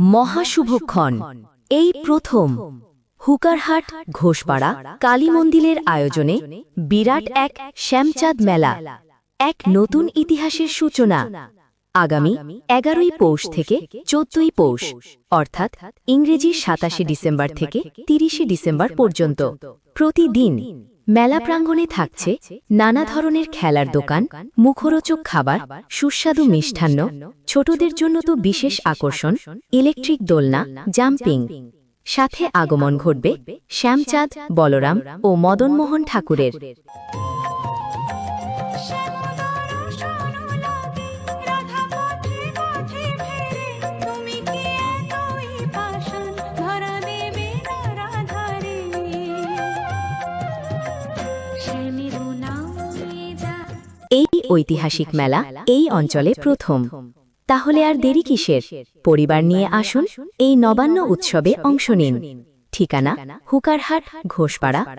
মহাশুভক্ষণ। এই প্রথম হুকারহাট ঘোষপাড়া কালী মন্দিরের আয়োজনে বিরাট এক শ্যামচাঁদ মেলা, এক নতুন ইতিহাসের সূচনা। আগামী এগারোই পৌষ থেকে চোদ্দই পৌষ, অর্থাৎ ইংরেজি সাতাশে ডিসেম্বর থেকে তিরিশে ডিসেম্বর পর্যন্ত। প্রতিদিন মেলা প্রাঙ্গণে থাকছে নানা ধরনের খেলার দোকান, মুখরোচক খাবার, সুস্বাদু মিষ্টান্ন, ছোটদের জন্য তো বিশেষ আকর্ষণ, ইলেকট্রিক দোলনা, জাম্পিং। সাথে আগমন ঘটবে শ্যামচাঁদ, বলরাম ও মদনমোহন ঠাকুরের। ঐতিহাসিক মেলা এই অঞ্চলে প্রথম। তাহলে আর দেরি কিসের? পরিবার নিয়ে আসুন, এই নবান্ন উৎসবে অংশ নিন। ঠিকানা, হুকারহাট, ঘোষপাড়া